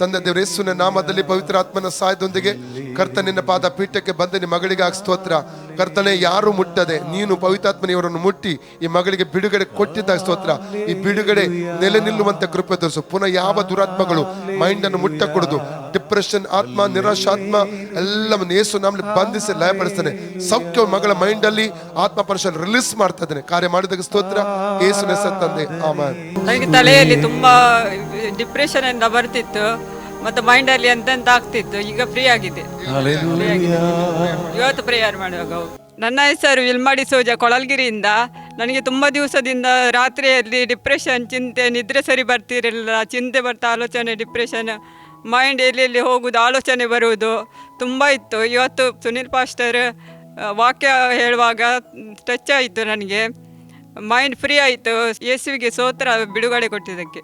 ತಂದೆ ದೇವರ, ಯೇಸುವಿನ ನಾಮದಲ್ಲಿ ಪವಿತ್ರ ಆತ್ಮನ ಸಹಾಯದೊಂದಿಗೆ ಕರ್ತನಿನ ಪಾದ ಪೀಠಕ್ಕೆ ಬಂದ ನಿಮ್ಮ ಮಗಳಿಗಾಗಿ ಸ್ತೋತ್ರ. ಕರ್ತನೆ, ಯಾರು ಮುಟ್ಟದೆ, ನೀನು ಪವಿತ್ರಾತ್ಮನ, ಇವರನ್ನು ಮುಟ್ಟಿ ಈ ಮಗಳಿಗೆ ಬಿಡುಗಡೆ ಕೊಟ್ಟಿದ್ದ ಸ್ತೋತ್ರ. ಈ ಬಿಡುಗಡೆ ನೆಲೆ ನಿಲ್ಲುವಂತೆ ಕೃಪೆ ತೋರಿಸು. ಪುನಃ ಯಾವ ದುರಾತ್ಮಗಳು ಮೈಂಡ್ ಅನ್ನು ಮುಟ್ಟಕೂಡದು. ಡಿಪ್ರೆಷನ್ ಆತ್ಮ, ನಿರಾಶಾತ್ಮ, ಎಲ್ಲವನ್ನು ಯೇಸು ನಮ್ಮಲ್ಲಿ ಬಂಧಿಸಿ ಲಯಪಡಿಸ್ತಾನೆ. ಸೌಖ್ಯ ಮಗಳ ಮೈಂಡ್ ಅಲ್ಲಿ ಆತ್ಮ ರಿಲೀಸ್ ಮಾಡ್ತಾ ಇದ್ದಾನೆ. ಕಾರ್ಯ ಮಾಡಿದಾಗ ಸ್ತೋತ್ರ. ಏಸು ನೆಸ ತಂದೆ. ಆಮೇಲೆ ನನಗೆ ತಲೆಯಲ್ಲಿ ತುಂಬಾ ಡಿಪ್ರೆಷನ್ ಇಂದ ಬರ್ತಿತ್ತು ಮತ್ತೆ ಮೈಂಡಲ್ಲಿ ಎಂತೆಂತ ಆಗ್ತಿತ್ತು ಈಗ ಫ್ರೀ ಆಗಿದೆ. ಇವತ್ತು ಪ್ರೇಯರ್ ಮಾಡುವಾಗ ನನ್ನ ಹೆಸರು ವಿಲ್ಮಾಡಿ ಸೋಜ ಕೊಳಲ್ಗಿರಿಯಿಂದ. ನನಗೆ ತುಂಬ ದಿವಸದಿಂದ ರಾತ್ರಿಯಲ್ಲಿ ಡಿಪ್ರೆಷನ್ ಚಿಂತೆ ನಿದ್ರೆ ಸರಿ ಬರ್ತಿರಲಿಲ್ಲ. ಚಿಂತೆ ಬರ್ತಾ ಆಲೋಚನೆ ಡಿಪ್ರೆಷನ್ ಮೈಂಡ್ ಎಲ್ಲೆಲ್ಲಿ ಹೋಗುದು ಆಲೋಚನೆ ಬರುವುದು ತುಂಬ ಇತ್ತು. ಇವತ್ತು ಸುನಿಲ್ ಪಾಸ್ಟರ್ ವಾಕ್ಯ ಹೇಳುವಾಗ ಟಚ್ ಆಯಿತು ನನಗೆ. ಮೈಂಡ್ ಫ್ರೀ ಆಯಿತು. ಯೇಸುವಿಗೆ ಸೋತ್ರ ಬಿಡುಗಡೆ ಕೊಟ್ಟಿದ್ದಕ್ಕೆ.